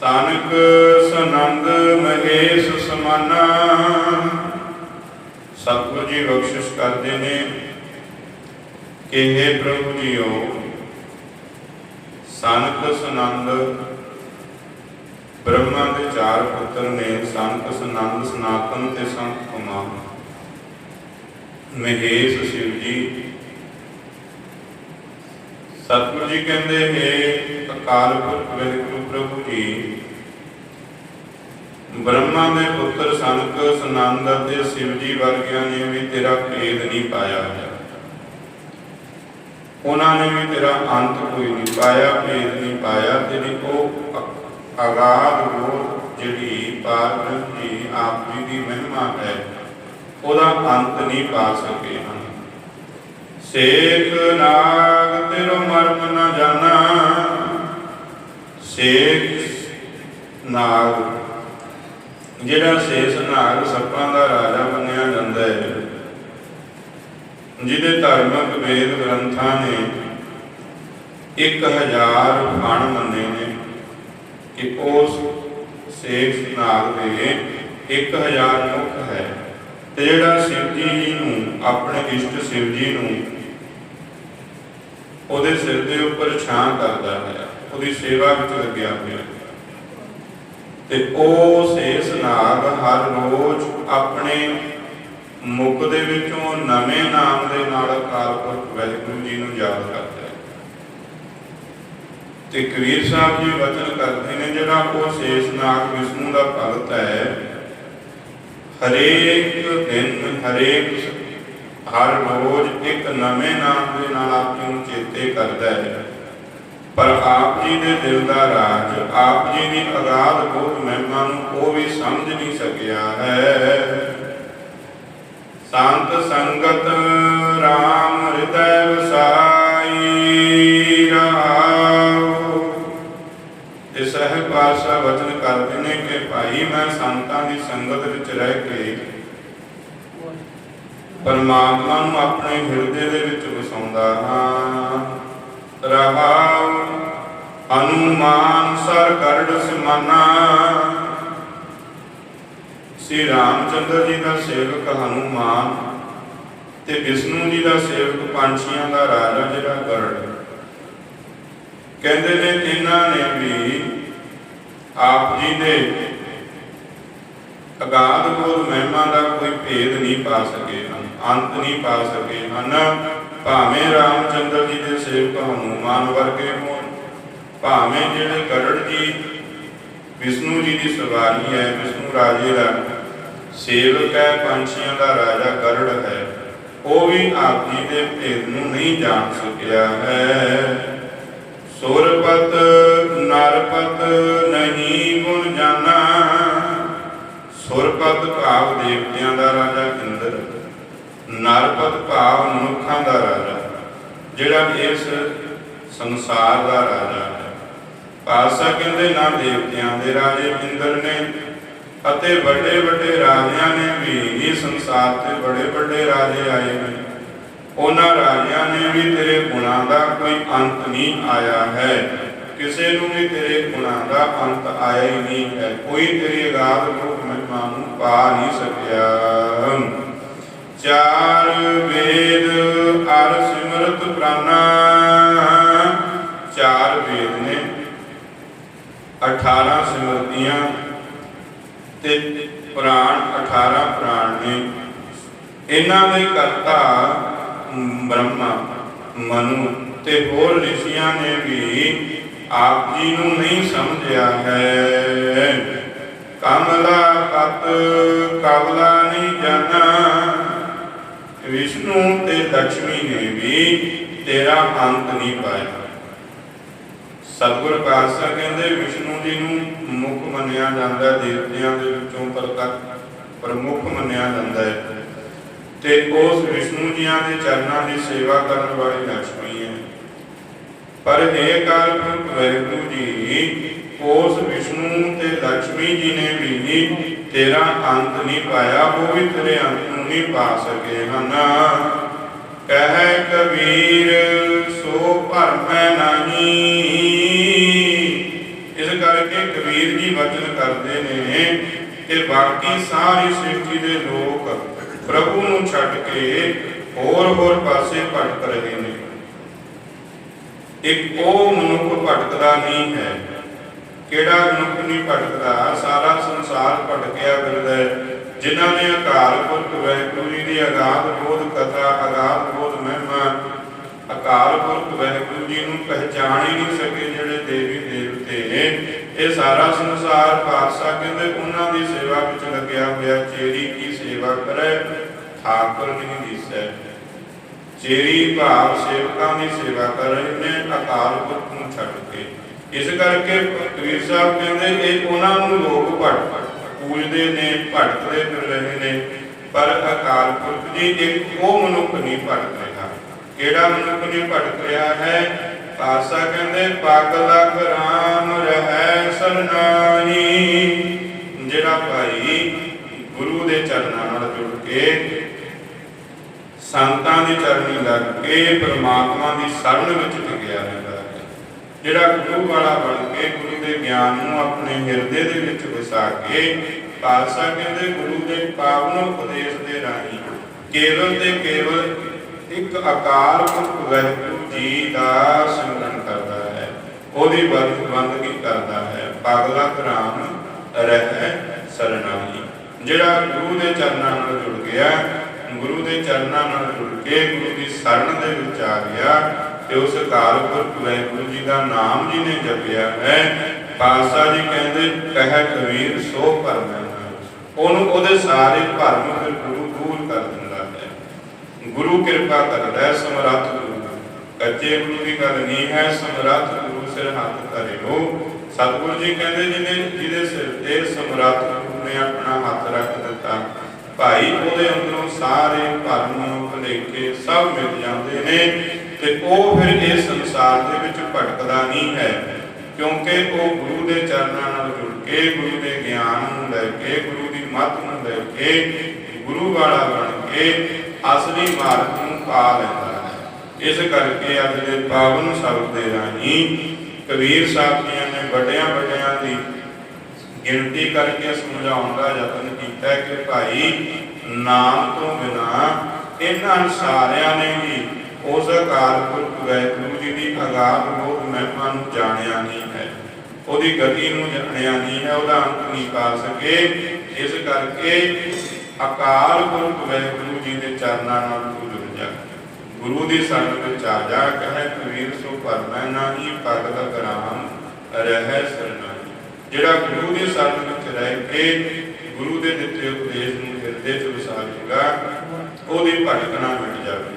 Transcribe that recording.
ਸਾਨਕ ਸਨੰਦ ਮਹੇਸ਼ ਸਮਾਨਾ। ਸਤਿਗੁਰੂ ਜੀ ਬਖਸ਼ਿਸ਼ ਕਰਦੇ ਨੇ ਕਿ हे ਪ੍ਰਭੂ ਜੀਓ, ਸਾਨਕ ਸਨੰਦ ਬ੍ਰਹਮਾ ਦੇ ਚਾਰ ਪੁੱਤਰ ਨੇ ਸੰਤ ਸਨੰਦ ਸਨਾਤਨ ਤੇ ਸੰਤ ਕੁਮਾਰ ਮਹੇਸ਼ ਸ਼ਿਵ ਜੀ। ਸਤਿਗੁਰੂ ਜੀ ਕਹਿੰਦੇ, ਹੈ ਅਕਾਲ ਪੁਰਖ ਵਾਹਿਗੁਰੂ ਪ੍ਰਭੂ ਜੀ। ਬ੍ਰਹਮਾ ਦੇ ਪੁੱਤਰ ਸੰਤ ਸਨੰਦ ਅਤੇ ਸ਼ਿਵ ਜੀ ਵਰਗਿਆਂ ਨੇ ਵੀ ਤੇਰਾ ਭੇਦ ਨਹੀਂ ਪਾਇਆ ਉਹਨਾਂ ਨੇ ਵੀ ਤੇਰਾ ਅੰਤ ਕੋਈ ਨਹੀਂ ਪਾਇਆ, ਭੇਦ ਨਹੀਂ ਪਾਇਆ, ਤੇਰੀ ਉਹ ਅਗਾਧ ਗੋਰ ਜਿਹੜੀ ਪਾਰ ਬ੍ਰਹਮ ਆਪ ਜੀ ਦੀ ਮਹਿਮਾ ਹੈ, ਉਹਦਾ ਅੰਤ ਨਹੀਂ ਪਾ ਸਕੇ ਹਨ। ਸੇਖ ਨਾਗ, ਤੇਰੋ ਮਰਮ ਨ ਜਾਣਾ। ਸੇਖ ਨਾਗ ਜਿਹੜਾ ਸੇਸ ਨਾਗ ਸੱਪਾਂ ਦਾ ਰਾਜਾ ਮੰਨਿਆ ਜਾਂਦਾ ਹੈ, ਜਿਹਦੇ ਧਾਰਮਿਕ ਵੇਦ ਗ੍ਰੰਥਾਂ ਨੇ 1000 ਫਣ ਮੰਨੇ ਨੇ ਕਿ ਉਸ ਸੇਖ ਨਾਗ ਦੇ 1000 ਮੁਖ ਹੈ। ਤੇ ਜਿਹੜਾ ਸ਼ਿਵ ਜੀ ਨੂੰ, ਆਪਣੇ ਇਸ਼ਟ ਸ਼ਿਵ ਜੀ ਨੂੰ ਉਹਦੇ ਸਿਰ ਦੇ ਉੱਪਰ ਛਾਂ ਕਰਦਾ ਹੈ। ਉਹਦੀ ਸੇਵਾ ਵਿੱਚ ਲੱਗਿਆ ਹੋਇਆ। ਤੇ ਉਹ ਸੇਸ ਨਾਗ ਹਰ ਰੋਜ਼ ਆਪਣੇ ਮੁਖ ਦੇ ਵਿੱਚੋਂ ਨਵੇਂ ਨਾਮ ਦੇ ਨਾਲ ਅਕਾਲ ਪੁਰਖ ਜੀ ਨੂੰ ਯਾਦ ਕਰਦਾ ਹੈ। ਤੇ ਕਬੀਰ ਸਾਹਿਬ ਜੀ ਵਚਨ ਕਰਦੇ ਨੇ, ਜਿਹੜਾ ਉਹ ਸੇਸ ਨਾਗ ਵਿਸ਼ਨੂੰ ਦਾ ਭਗਤ ਹੈ, ਹਰੇਕ ਦਿਨ, ਹਰੇਕ ਹਰ ਰੋਜ਼ ਇੱਕ ਨਵੇਂ ਨਾਮ ਦੇ ਨਾਲ ਆਪ ਨੂੰ ਚੇਤੇ ਕਰਦਾ ਹੈ। ਪਰ ਆਪ ਜੀ ਦੇ ਦਿਲ ਦਾ ਰਾਜ, ਆਪ ਜੀ ਦੀ ਅਗਾਧ ਬੋਧ ਮਹਿਮਾ ਨੂੰ ਉਹ ਵੀ ਸਮਝ ਨਹੀਂ ਸਕਿਆ ਹੈ। ਸੰਤ ਸੰਗਤ RAM ਹਿਰਦੈ ਵਸਾਈ ਰਹਾਉ ਇਸ ਰਹਿ ਪਾਸ਼ਾ ਵਚਨ ਕਰਦੇ ਨੇ ਕਿ ਭਾਈ ਮੈਂ ਸੰਤਾਂ ਦੀ ਸੰਗਤ ਵਿੱਚ ਰਹਿ ਕੇ ਪਰਮਾਤਮਾ ਨੂੰ ਆਪਣੇ ਹਿਰਦੇ ਦੇ ਵਿੱਚ ਵਸਾਉਂਦਾ ਹਾਂ। ਰਹਾਉ ਹਨੂਮਾਨ ਸਰ ਕਰੜ ਸਿਮਾਨਾ ਸ੍ਰੀ ਰਾਮਚੰਦਰ ਜੀ ਦਾ ਸੇਵਕ ਹਨੂਮਾਨ ਤੇ ਵਿਸ਼ਨੂੰ ਜੀ ਦਾ ਸੇਵਕ ਪੰਛੀਆਂ ਦਾ ਰਾਜਾ ਜਿਹੜਾ ਗਰੜ ਕਹਿੰਦੇ ਨੇ, ਇਹਨਾਂ ਨੇ ਵੀ ਆਪ ਜੀ ਦੇ ਅਗਾਧ ਬੋਧ ਮਹਿਮਾ ਦਾ ਕੋਈ ਭੇਦ ਨਹੀਂ ਪਾ ਸਕੇ ਹਨ, ਅੰਤ ਨਹੀਂ ਪਾ ਸਕੇ ਹਨ। ਭਾਵੇਂ ਰਾਮਚੰਦਰ ਜੀ ਦੇ ਸੇਵਕ ਹਨੂਮਾਨ ਵਰਗੇ ਹੋਣ, ਭਾਵੇਂ ਜਿਹੜੇ ਗਰੜ ਜੀ, ਵਿਸ਼ਨੂੰ ਜੀ ਦੀ ਸਵਾਰੀ ਹੈ, ਵਿਸ਼ਨੂੰ ਰਾਜੇ ਦਾ ਸੇਵਕ ਹੈ, ਪੰਛੀਆਂ ਦਾ ਰਾਜਾ ਗਰੜ ਹੈ, ਉਹ ਵੀ ਆਪ ਜੀ ਦੇ ਭੇਦ ਨੂੰ ਨਹੀਂ ਜਾਣ ਸਕਿਆ ਹੈ। ਸੁਰਪਤ, ਨਰਪਤ ਨਹੀਂ ਗੁਣ ਜਾਣਾ, ਸੁਰਪਤ ਭਾਵ ਦੇਵਤਿਆਂ ਦਾ ਰਾਜਾ ਇੰਦਰ ਨਰਪਤ ਭਾਵ ਮਨੁੱਖਾਂ ਦਾ ਰਾਜਾ, ਜਿਹੜਾ ਇਸ ਸੰਸਾਰ ਦਾ ਰਾਜਾ ਹੈ। ਪਾਸਾ ਕਹਿੰਦੇ, ਨਾ ਦੇਵਤਿਆਂ ਦੇ ਰਾਜੇ ਇੰਦਰ ਨੇ ਅਤੇ ਵੱਡੇ ਵੱਡੇ ਰਾਜਿਆਂ ਨੇ ਵੀ ਇਸ ਸੰਸਾਰ ਤੇ ਬੜੇ ਵੱਡੇ ਰਾਜੇ ਆਏ ਨੇ। ਉਹਨਾਂ ਰਾਜਿਆਂ ਨੇ ਵੀ ਤੇਰੇ ਗੁਣਾਂ ਦਾ ਕੋਈ ਅੰਤ ਨਹੀਂ ਆਇਆ ਹੈ। ਕਿਸੇ ਨੂੰ ਵੀ ਤੇਰੇ ਗੁਣਾਂ ਦਾ ਅੰਤ ਆਇਆ ਹੀ ਨਹੀਂ ਹੈ। ਕੋਈ ਤੇਰੀ ਰਾਤ ਰੂਪ ਮਹਿਮਾ ਨੂੰ ਪਾ ਨਹੀਂ ਸਕਿਆ। ਚਾਰ ਵੇਦ ਅਰ ਸਿਮਰਤ ਪ੍ਰਾਨਾ। ਚਾਰ ਵੇਦ ਨੇ। 18 ਸਿਮਰਤੀਆਂ ਤੇ ਪ੍ਰਾਣ 18 ਪ੍ਰਾਣ ਨੇ। ਇਹਨਾਂ ਦੇ ਕਰਤਾ ਬ੍ਰਹਮਾ, ਮਨੁ ਤੇ ਹੋਰ ਰਿਸ਼ੀਆਂ ਨੇ ਵੀ ਆਪ ਜੀ ਨੂੰ ਨਹੀਂ ਸਮਝਿਆ ਹੈ। ਕਮਲਾ ਪਤ ਕਵਲਾ ਨਹੀਂ ਜਾਣਾ। ਵਿਸ਼ਨੂੰ ਤੇ ਲక్ష్ਮੀ ਨੇ ਵੀ ਤੇਰਾ ਅੰਤ ਨਹੀਂ ਪਾਇਆ। ਸਤਗੁਰ ਪਾਤਸ਼ਾਹ ਕਹਿੰਦੇ, ਵਿਸ਼ਨੂੰ ਜੀ ਨੂੰ ਮੁੱਖ ਮੰਨਿਆ ਜਾਂਦਾ, ਦੇਵਤਿਆਂ ਦੇ ਵਿੱਚੋਂ ਪ੍ਰਕਟ ਪ੍ਰਮੁੱਖ ਮੰਨਿਆ ਜਾਂਦਾ ਹੈ। ਤੇ ਉਸ ਵਿਸ਼ਨੂੰ ਜੀਆਂ ਦੇ ਚਰਨਾਂ ਦੀ ਸੇਵਾ ਕਰਨ ਵਾਲੀ ਲక్ష్ਮੀ ਹੈ। ਪਰ ਇਹ ਕਾਲ ਵੈਗੁਰੂ ਜੀ, ਉਸ ਵਿਸ਼ਨੂੰ ਤੇ ਲక్ష్ਮੀ ਜੀ ਨੇ ਵੀ ਤੇਰਾ ਅੰਤ ਨਹੀਂ ਪਾਇਆ, ਉਹ ਵੀ ਤੇਰੇ ਅੰਤ ਨੂੰ ਨਹੀਂ ਪਾ ਸਕੇ ਹਨ। ਕਹੈ ਕਬੀਰ, ਸੋ ਭਰਮੈ ਨਹੀਂ। ਇਸ ਕਰਕੇ ਕਬੀਰ ਜੀ ਵਚਨ ਕਰਦੇ ਨੇ ਤੇ ਬਾਕੀ ਸਾਰੀ ਸ੍ਰਿਸ਼ਟੀ ਦੇ ਲੋਕ ਪ੍ਰਭੂ ਨੂੰ ਛੱਡ ਕੇ ਹੋਰ ਹੋਰ ਪਾਸੇ ਭਟਕ ਰਹੇ ਨੇ। ਇੱਕ ਉਹ ਮਨੁੱਖ ਭਟਕਦਾ ਨਹੀਂ ਹੈ ਕਿਹੜਾ ਮਨੁੱਖ ਨਹੀਂ ਭਟਕਦਾ? ਸਾਰਾ ਸੰਸਾਰ ਭਟਕਿਆ ਫਿਰਦਾ ਜਿਨ੍ਹਾਂ ਨੇ ਅਕਾਲ ਪੁਰਖ, ਵਾਹਿਗੁਰੂ ਜੀ ਦੀ ਅਗਾਧ ਬੋਧ ਕਥਾ, ਅਗਾਧ ਬੋਧ ਮਹਿਮਾ, ਅਕਾਲ ਪੁਰਖ, ਵਾਹਿਗੁਰੂ ਜੀ ਨੂੰ ਪਹਿਚਾਣ ਹੀ ਨਹੀਂ ਸਕੇ ਜਿਹੜੇ ਦੇਵੀ ਦੇਵਤੇ ਇਹ ਸਾਰਾ ਸੰਸਾਰ ਪਾਤਸ਼ਾਹ ਕਹਿੰਦੇ ਉਹਨਾਂ ਦੀ ਸੇਵਾ ਵਿੱਚ ਲੱਗਿਆ ਹੋਇਆ। ਚੇਰੀ ਕੀ ਸੇਵਾ ਕਰੇ? ਠਾਕੁਰ ਨਹੀਂ ਦਿਸੈ। ਚੇਰੀ ਭਾਵ ਸੇਵਕਾਂ ਦੀ ਸੇਵਾ ਕਰ ਰਹੇ ਨੇ, ਅਕਾਲ ਪੁਰਖ ਨੂੰ ਛੱਡ ਕੇ। ਇਸ ਕਰਕੇ ਕਬੀਰ ਸਾਹਿਬ ਕਹਿੰਦੇ, ਇਹ ਉਹਨਾਂ ਨੂੰ ਲੋਕ ਭਟ ਪੂਜਦੇ ਨੇ ਭਟਕਦੇ ਫਿਰ ਰਹੇ ਨੇ, ਪਰ ਅਕਾਲ ਪੁਰਖ ਜੀ ਇੱਕ ਉਹ ਮਨੁੱਖ ਨਹੀਂ ਭਟਕ ਰਿਹਾ? ਕਿਹੜਾ ਮਨੁੱਖ ਨਹੀਂ ਭਟਕ ਰਿਹਾ ਹੈ? ਪਾਸਾ ਕਹਿੰਦੇ ਪਗ ਲਗ ਰਹਿ ਸਰਨਾਹੀ ਜਿਹੜਾ ਭਾਈ ਗੁਰੂ ਦੇ ਚਰਨਾਂ ਨਾਲ ਜੁੜ ਕੇ, ਸੰਤਾਂ ਦੀ ਚਰਨੀ ਲੱਗ ਕੇ, ਪ੍ਰਮਾਤਮਾ ਦੀ ਸ਼ਰਨ ਵਿੱਚ ਟਿਕਿਆ ਹੈ। ਜਿਹੜਾ ਗੁਰੂ ਵਾਲਾ ਬਣ ਕੇ ਗੁਰੂ ਦੇ ਗਿਆਨ ਨੂੰ ਆਪਣੇ ਹਿਰਦੇ ਦੇ ਵਿੱਚ ਵਸਾ ਕੇ ਖਾਲਸਾ ਕਹਿੰਦੇ ਗੁਰੂ ਦੇ ਪਾਵਨ ਉਪਦੇਸ਼ ਦੇ ਰਾਹੀਂ ਕੇਵਲ ਤੇ ਕੇਵਲ ਇੱਕ ਅਕਾਲ ਪੁਰਖ ਵਾਹਿਗੁਰੂ ਜੀ ਦਾ ਸਿਮਰਨ ਕਰਦਾ ਹੈ, ਉਹਦੀ ਬੰਦਗੀ ਕਰਦਾ ਹੈ, ਪਾਗਲਾ ਕਰਾਮ ਰਹਿ ਸਰਨਾਹੀ। ਜਿਹੜਾ ਗੁਰੂ ਦੇ ਚਰਨਾਂ ਨਾਲ ਜੁੜ ਗਿਆ, ਗੁਰੂ ਦੇ ਚਰਨਾਂ ਨਾਲ ਜੁੜ ਕੇ ਗੁਰੂ ਦੀ ਸ਼ਰਨ ਦੇ ਵਿੱਚ ਆ ਗਿਆ ਤੇ ਉਸ ਅਕਾਲ ਪੁਰਖ ਵਾਹਿਗੁਰੂ ਜੀ ਦਾ ਨਾਮ ਜੀ ਨੇ ਜਪਿਆ ਹੈ। ਪਾਸਾ ਜੀ ਕਹਿੰਦੇ ਕਹਿ ਕਬੀਰ ਸੋ ਭਰਮੈ ਉਹਨੂੰ ਉਹਦੇ ਸਾਰੇ ਭਰਮ ਫਿਰ ਗੁਰੂ ਦੂਰ ਕਰ ਦਿੰਦਾ ਹੈ। ਗੁਰੂ ਕਿਰਪਾ ਕਰਦਾ ਹੈ, ਸਮਰੱਥ ਗੁਰੂ ਕੱਚੇ ਗੁਰੂ ਦੀ ਗੱਲ ਨਹੀਂ ਹੈ, ਸਮਰੱਥ ਗੁਰੂ ਸਿਰ ਹੱਥ ਧਰਿਓ। ਸਤਿਗੁਰੂ ਜੀ ਕਹਿੰਦੇ, ਜਿਹਨੇ ਜਿਹਦੇ ਸਿਰ ਤੇ ਸਮਰੱਥ ਗੁਰੂ ਨੇ ਆਪਣਾ ਹੱਥ ਰੱਖ ਦਿੱਤਾ, ਭਾਈ ਉਹਦੇ ਅੰਦਰੋਂ ਸਾਰੇ ਭਰਮ ਭੁਲੇਖੇ ਸਭ ਮਿਟ ਜਾਂਦੇ ਨੇ। ਤੇ ਉਹ ਫਿਰ ਇਸ ਸੰਸਾਰ ਦੇ ਵਿੱਚ ਭਟਕਦਾ ਨਹੀਂ ਹੈ, ਕਿਉਂਕਿ ਉਹ ਗੁਰੂ ਦੇ ਚਰਨਾਂ ਨਾਲ ਜੁੜ ਕੇ ਗੁਰੂ ਦੇ ਗਿਆਨ ਨੂੰ ਲੈ ਕੇ, ਗੁਰੂ ਦੀ ਮੱਤ ਨੂੰ ਲੈ ਕੇ, ਗੁਰੂ ਵਾਲਾ ਬਣ ਕੇ ਅਸਲੀ ਮਾਰਗ ਨੂੰ ਪਾ ਲੈਂਦਾ ਹੈ। ਇਸ ਕਰਕੇ ਅੱਜ ਦੇ ਪਾਵਨ ਸ਼ਬਦ ਦੇ ਰਾਹੀਂ ਕਬੀਰ ਸਾਹਿਬ ਜੀ ਨੇ ਵੱਡਿਆਂ ਵੱਡਿਆਂ ਦੀ ਗਿਣਤੀ ਕਰਕੇ ਸਮਝਾਉਣ ਦਾ ਯਤਨ ਕੀਤਾ ਕਿ ਭਾਈ, ਨਾਮ ਤੋਂ ਬਿਨਾ ਇਹਨਾਂ ਸਾਰਿਆਂ ਨੇ ਹੀ ਉਸ ਅਕਾਲ ਪੁਰਖ ਵਾਹਿਗੁਰੂ ਜੀ ਦੀ ਅਗਾਧ ਬੋਧ ਮਹਿਮਾ ਨੂੰ ਜਾਣਿਆ ਨਹੀਂ ਹੈ। ਉਹਦੀ ਗਤੀ ਨੂੰ ਜਾਣਿਆ ਨਹੀਂ ਹੈ, ਉਹਦਾ ਅੰਤ ਨਹੀਂ ਪਾ ਸਕੇ। ਇਸ ਕਰਕੇ ਅਕਾਲ ਪੁਰਖ ਵਾਹਿਗੁਰੂ ਜੀ ਦੇ ਚਰਨਾਂ ਨਾਲ ਤੂੰ ਜੁੜ ਜਾ। ਗੁਰੂ ਦੀ ਸ਼ਰਨ ਵਿੱਚ ਆ ਜਾ, ਕਹੇ ਕਬੀਰ, ਸੋ ਭਰਮੈ ਨਾਹੀ ਭਗਤ ਕਰਾਮ ਰਹਿ ਸਰਨਾਹੀ ਜਿਹੜਾ ਗੁਰੂ ਦੀ ਸ਼ਰਨ ਵਿੱਚ ਰਹਿ ਕੇ ਗੁਰੂ ਦੇ ਦਿੱਤੇ ਉਪਦੇਸ਼ ਨੂੰ ਹਿਰਦੇ 'ਚ ਵਸਾ ਲੇਗਾ ਉਹਦੀ ਭਟਕਣਾ ਮਿਟ ਜਾਵੇ